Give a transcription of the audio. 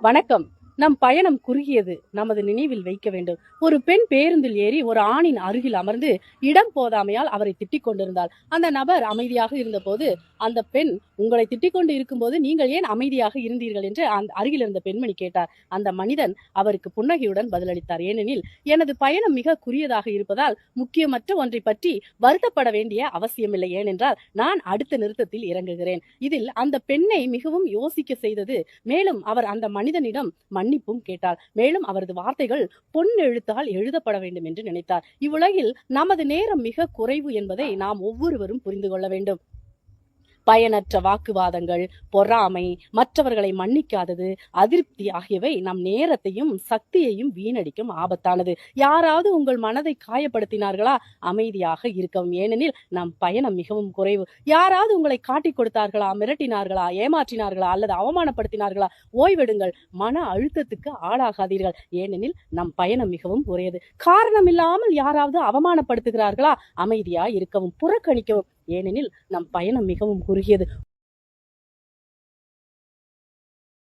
வணக்கம். நம் பயணம் குறுகியது. நமது நினைவில் வைக்க வேண்டும். ஒரு பெண் பேருந்தில் ஏறி ஒரு ஆணின் அருகில் அமர்ந்து இடம் போதாமையால் அவரை திட்டிக் கொண்டிருந்தாள். அந்த நபர் அமைதியாக இருந்தபோது அந்த பெண் உங்களை திட்டிக் கொண்டு இருக்கும்போது நீங்கள் ஏன் அமைதியாக இருந்தீர்கள்? என்று அந்த அருகில் இருந்த பெண்மணி கேட்டார். அந்த மனிதன் அவருக்கு புன்னகையுடன் பதிலளித்தார். ஏனெனில் எனது பயணம் மிக குறுகியதாக இருப்பதால் முக்கியமற்ற ஒன்றை பற்றி வருத்தப்பட வேண்டிய அவசியமில்லை. ஏனென்றால் நான் அடுத்த நிறுத்தத்தில் இறங்குகிறேன். இதில் அந்த பெண்ணை மிகவும் யோசிக்க செய்தது. மேலும் அவர் அந்த மனிதனிடம் மன்னிப்பும் கேட்டார் மேலும் அவரது வார்த்தைகள் பொன் எழுத்தால் எழுதப்பட வேண்டும் என்று நினைத்தார். இவ்வுலகில் நமது நேரம் மிக குறைவு என்பதை நாம் ஒவ்வொருவரும் புரிந்து கொள்ள வேண்டும். பயனற்ற வாக்குவாதங்கள் பொறாமை மற்றவர்களை மன்னிக்காதது அதிருப்தி ஆகியவை நம் நேரத்தையும் சக்தியையும் வீணடிக்கும் ஆபத்தானது. யாராவது உங்கள் மனதை காயப்படுத்தினார்களா? அமைதியாக இருக்கவும். ஏனெனில் நம் பயணம் மிகவும் குறைவு. யாராவது உங்களை காட்டிக் கொடுத்தார்களா? மிரட்டினார்களா? ஏமாற்றினார்களா? அல்லது அவமானப்படுத்தினார்களா? ஓய்வெடுங்கள். மன அழுத்தத்துக்கு ஆளாகாதீர்கள். ஏனெனில் நம் பயணம் மிகவும் குறையது. காரணம் இல்லாமல் யாராவது அவமானப்படுத்துகிறார்களா? அமைதியா இருக்கவும் புறக்கணிக்கவும். ஏனெனில் நம் பயணம் மிகவும் குறுகியது.